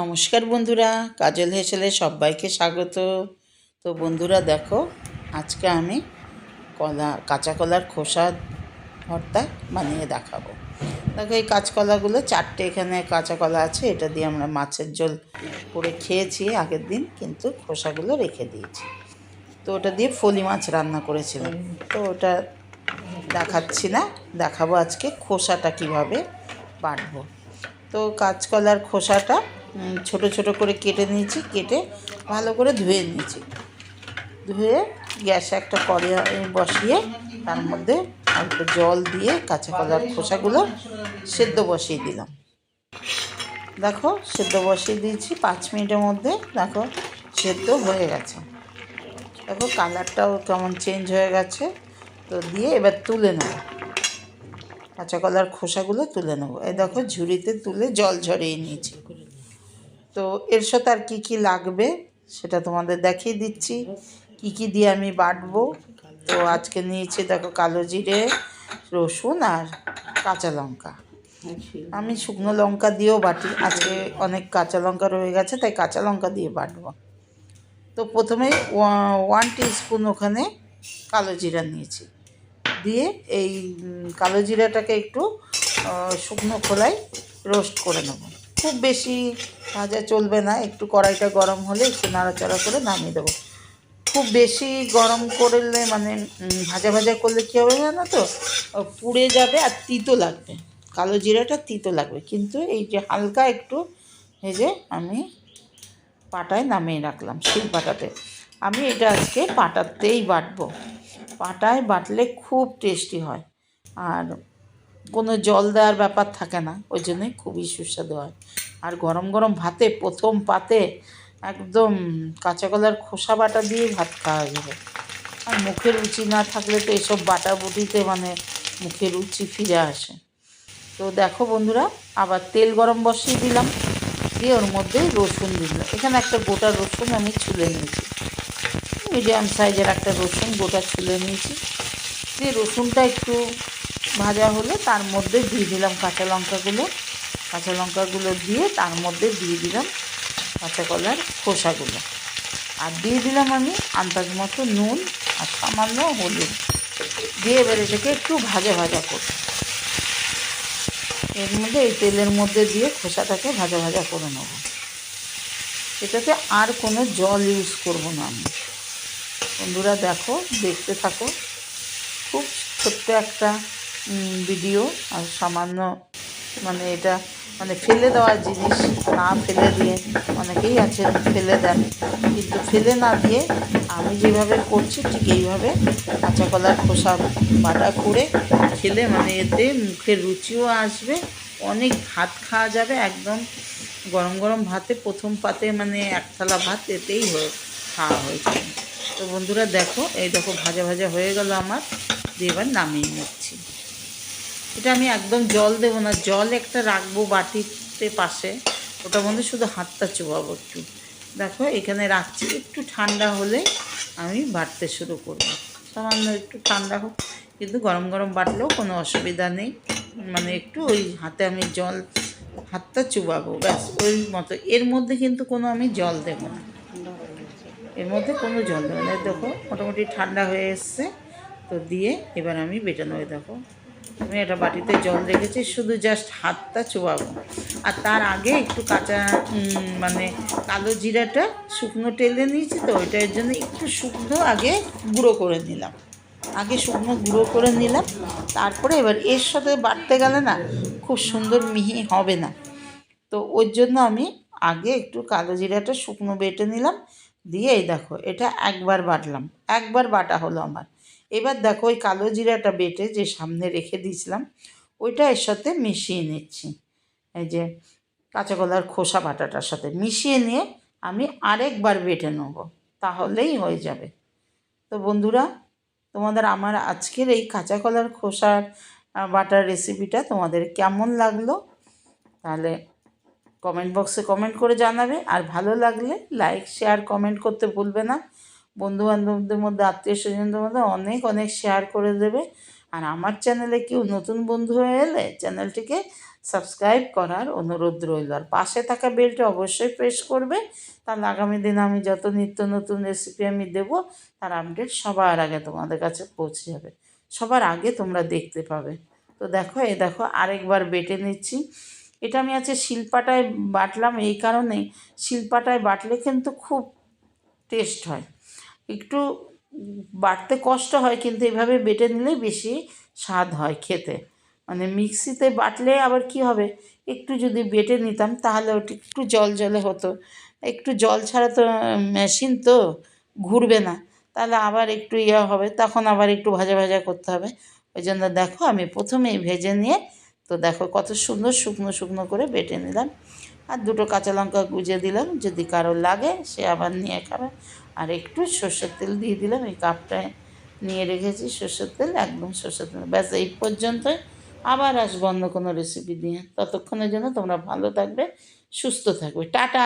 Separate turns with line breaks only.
নমস্কার বন্ধুরা কাজল হেসেলে সবাইকে স্বাগত। তো বন্ধুরা দেখো আজকে আমি কলা কাঁচা কলার খোসা ভর্তা বানিয়ে দেখাবো। দেখো এই কাঁচকলাগুলো চারটে এখানে কাঁচা কলা আছে এটা দিয়ে আমরা মাছের ঝোল করে খেয়েছি আগের দিন কিন্তু খোসাগুলো রেখে দিয়েছি। তো ওটা দিয়ে ফলি মাছ রান্না করেছিলাম। তো ওটা দেখাচ্ছি না দেখাবো আজকে খোসাটা কীভাবে বাটবো। তো কাঁচকলার খোসাটা ছোট ছোট করে কেটে নিয়েছি, কেটে ভালো করে ধুয়ে নিয়েছি। ধুয়ে গ্যাসে একটা কড়াই বসিয়ে তার মধ্যে অল্প জল দিয়ে কাঁচা কলার খোসাগুলো সেদ্ধ বসিয়ে দিলাম। দেখো, সেদ্ধ বসিয়ে দিয়েছি, পাঁচ মিনিটের মধ্যে দেখো সেদ্ধ হয়ে গেছে। দেখো, কালারটাও কেমন চেঞ্জ হয়ে গেছে, তো দিয়ে এবার তুলে নেব। কাঁচা কলার খোসাগুলো তুলে নেব। এই দেখো, ঝুড়িতে তুলে জল ঝরিয়ে নিয়েছি। তো এর সাথে আর কী কী লাগবে সেটা তোমাদের দেখিয়ে দিচ্ছি। কী কী দিয়ে আমি বাটবো? তো আজকে নিয়েছি দেখো কালো জিরে, রসুন আর কাঁচা লঙ্কা। আমি শুকনো লঙ্কা দিয়েও বাটি, আজকে অনেক কাঁচা লঙ্কা রয়ে গেছে, তাই কাঁচা লঙ্কা দিয়ে বাটবো। তো প্রথমে ওয়ান স্পুন ওখানে কালো জিরা নিয়েছি। দিয়ে এই কালো জিরাটাকে একটু শুকনো খোলায় রোস্ট করে নেব। খুব বেশি ভাজা চলবে না, একটু কড়াইটা গরম হলে একটু নাড়াচাড়া করে নামিয়ে দেবো। খুব বেশি গরম করলে মানে ভাজা ভাজা করলে কী হবে জানো তো? পুড়ে যাবে আর তিতো লাগবে। কালো জিরাটা তিতো লাগবে। কিন্তু এই যে হালকা একটু ভেজে আমি পাটায় নামিয়ে রাখলাম শিল পাটাতে। আমি এটা আজকে পাটাতেই বাটবো। পাটায় বাটলে খুব টেস্টি হয়। আর কোনো জল দেওয়ার ব্যাপার থাকে না, ওই জন্যই খুবই সুস্বাদু হয়। আর গরম গরম ভাতে, প্রথম পাতে একদম কাঁচা কলার খোসা বাটা দিয়ে ভাত খাওয়া যাবে। আর মুখের রুচি না থাকলে তো এসব বাটা বুটিতে মানে মুখের রুচি ফিরে আসে। তো দেখো বন্ধুরা, আবার তেল গরম বসিয়ে দিলাম, দিয়ে ওর মধ্যে রসুন দিলাম। এখানে একটা গোটা রসুন আমি ছুলে নিয়েছি। মিডিয়াম সাইজের একটা রসুন গোটা ছুলে নিয়েছি। দিয়ে রসুনটা একটু ভাজা হলে তার মধ্যে দিয়ে দিলাম কাঁচা লঙ্কাগুলো। কাঁচা লঙ্কাগুলো দিয়ে তার মধ্যে দিয়ে দিলাম কাঁচা কলার খোসাগুলো। আর দিয়ে দিলাম আমি আন্দাজ মতো নুন আর সামান্য হলুদ। দিয়ে এবার এটাকে একটু ভাজা ভাজা করব। এর মধ্যে এই তেলের মধ্যে দিয়ে খোসাটাকে ভাজা ভাজা করে নেব। এটাতে আর কোনো জল ইউজ করব না আমি। বন্ধুরা দেখো, দেখতে থাকো। খুব ছোট্ট একটা ভিডিও আর সামান্য মানে এটা মানে ফেলে দেওয়ার জিনিস না ফেলে দিয়ে অনেকেই আছে ফেলে দেন। কিন্তু ফেলে না দিয়ে আমি যেভাবে করছি ঠিক এইভাবে কাঁচা কলার খোসা বাটা করে খেলে মানে এতে মুখের রুচিও আসবে, অনেক ভাত খাওয়া যাবে, একদম গরম গরম ভাতে, প্রথম পাতে মানে এক থালা ভাত এতেই হয়ে, খাওয়া হয়েছে তো বন্ধুরা দেখো, এই দেখো ভাজা ভাজা হয়ে গেল আমার, দিয়ে এবার নামিয়ে নিচ্ছি। এটা আমি একদম জল দেবো না। জল একটা রাখব বাটিতে পাশে। ওটার মধ্যে শুধু হাতটা চোবাবো একটু। দেখো, এখানে রাখছি। একটু ঠান্ডা হলে আমি বাটতে শুরু করব। সামান্য একটু ঠান্ডা হোক, কিন্তু গরম গরম বাটলেও কোনো অসুবিধা নেই। মানে একটু ওই হাতে আমি জল, হাতটা চুবাবো, ব্যাস, ওই মতো। এর মধ্যে কিন্তু কোনো আমি জল দেবো না। এর মধ্যে কোনো জল দেবো না। দেখো, মোটামুটি ঠান্ডা হয়ে এসছে। তো দিয়ে এবার আমি বেটানো দেখো। আমি একটা বাটিতে জল রেখেছি, শুধু জাস্ট হাতটা চোবাবো। আর তার আগে একটু কাঁচা মানে কালো জিরাটা শুকনো টেলে নিয়েছি তো, ওইটার জন্য একটু শুকনো আগে গুঁড়ো করে নিলাম। আগে শুকনো গুঁড়ো করে নিলাম, তারপরে এবার এর সাথে বাটতে গেলে না খুব সুন্দর মিহি হবে না। তো ওর জন্য আমি আগে একটু কালো জিরাটা শুকনো বেটে নিলাম, দিয়ে এই দেখো, এটা একবার বাটলাম, একবার বাটা হলো আমার। এবার দেখো ওই কালো জিরাটা বেটে যে সামনে রেখে দিয়েছিলাম, ওইটা এর সাথে মিশিয়ে নিচ্ছি। এই যে কাঁচা কলার খোসা বাটাটার সাথে মিশিয়ে নিয়ে আমি আরেকবার বেটে নেব, তাহলেই হয়ে যাবে। তো বন্ধুরা, তোমাদের আমার আজকের এই কাঁচা কলার খোসার বাটার রেসিপিটা তোমাদের কেমন লাগল, তাহলে কমেন্ট বক্সে কমেন্ট করে জানাবে। আর ভালো লাগলে লাইক, শেয়ার, কমেন্ট করতে ভুলবে না। বন্ধু বান্ধবদের মধ্যে, আত্মীয় স্বজনদের মধ্যে অনেক অনেক শেয়ার করে দেবে। আর আমার চ্যানেলে কেউ নতুন বন্ধু হয়ে এলে চ্যানেলটিকে সাবস্ক্রাইব করার অনুরোধ রইল। আর পাশে থাকা বেলটা অবশ্যই প্রেস করবে। তাহলে আগামী দিনে আমি যত নিত্য নতুন রেসিপি আমি দেব, তার আপডেট সবার আগে তোমাদের কাছে পৌঁছে যাবে। সবার আগে তোমরা দেখতে পাবে। তো দেখো এ দেখো, আরেকবার বেটে নিচ্ছি। এটা আমি আছে শিলপাটায় বাটলাম, এই কারণেই শিলপাটায় বাটলে কিন্তু খুব টেস্ট হয়। একটু বাটতে কষ্ট হয়, কিন্তু এভাবে বেটে নিলে বেশি স্বাদ হয় খেতে। মানে মিক্সিতে বাটলে আবার কি হবে? একটু যদি বেটে নিতাম তাহলে ওটা একটু জল জলে হতো। একটু জল ছাড়া তো মেশিন তো ঘুরবে না। তাহলে আবার একটু ইয়ে হবে, তখন আবার একটু ভাজা ভাজা করতে হবে। ওই জন্য দেখো আমি প্রথমেই ভেজে নিয়ে, তো দেখো কত সুন্দর শুকনো শুকনো করে বেটে নিলাম। আর দুটো কাঁচা লঙ্কা গুজে দিলাম, যদি কারও লাগে সে আবার নিয়ে খাবে। আর একটু সর্ষের তেল দিয়ে দিলাম, এই কাপটায় নিয়ে রেখেছি সর্ষের তেল, একদম সর্ষের তেল। ব্যাস, এই পর্যন্তই। আবার আসব অন্য কোনো রেসিপি দিয়ে ততক্ষণের জন্য তোমরা ভালো থাকবে, সুস্থ থাকবে। টাটা!